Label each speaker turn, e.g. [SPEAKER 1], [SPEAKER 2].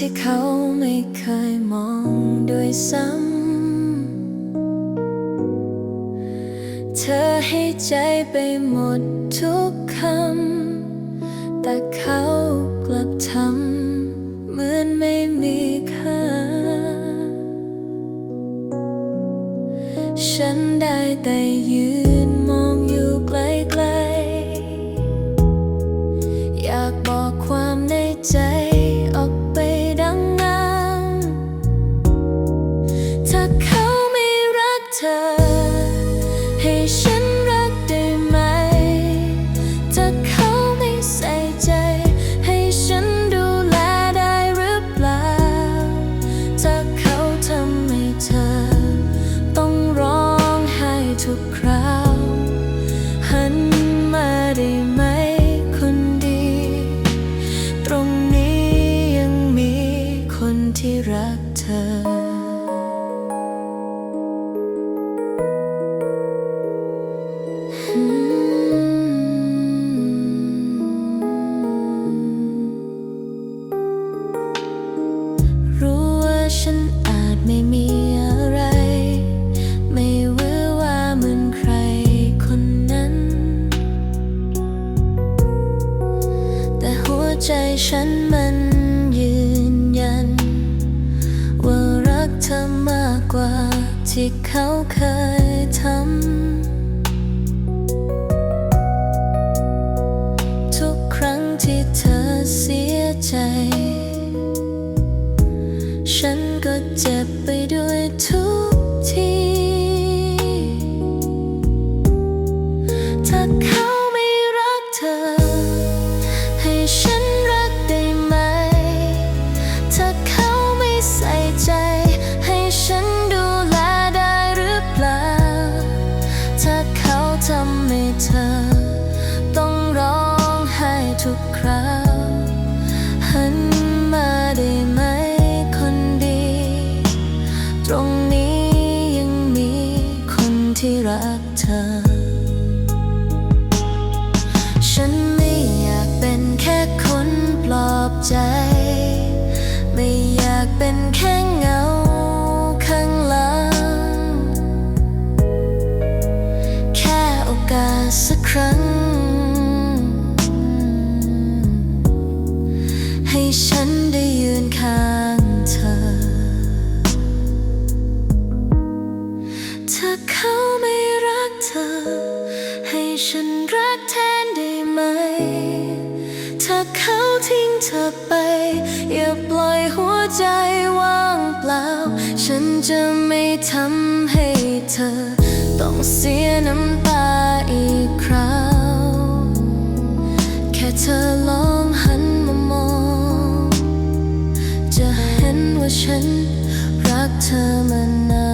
[SPEAKER 1] ที่เขาไม่เคยมองด้วยซ้ำ เธอให้ใจไปหมดทุกคำ แต่เขากลับทำเหมือนไม่มีค่า ฉันได้แต่ยืนมองอยู่ไกลๆ อยากบอกความในใจ ใจฉันมันยืนยัน ว่ารักเธอมากกว่าที่เขาเคยทำทุกครั้งที่เธอ ทุกคราวหันมาได้ไหมคนดี ตรงนี้ยังมีคนที่รักเธอ ฉันได้ยืนข้างเธอ ถ้าเขาไม่รักเธอ ให้ฉันรักแทนได้ไหม ถ้าเขาทิ้งเธอไป อย่าปล่อยหัวใจว่างเปล่า ฉันจะไม่ทำให้เธอ ต้องเสียน้ำตาอีกคราว แค่เธอลอง ฉันรักเธอมานาน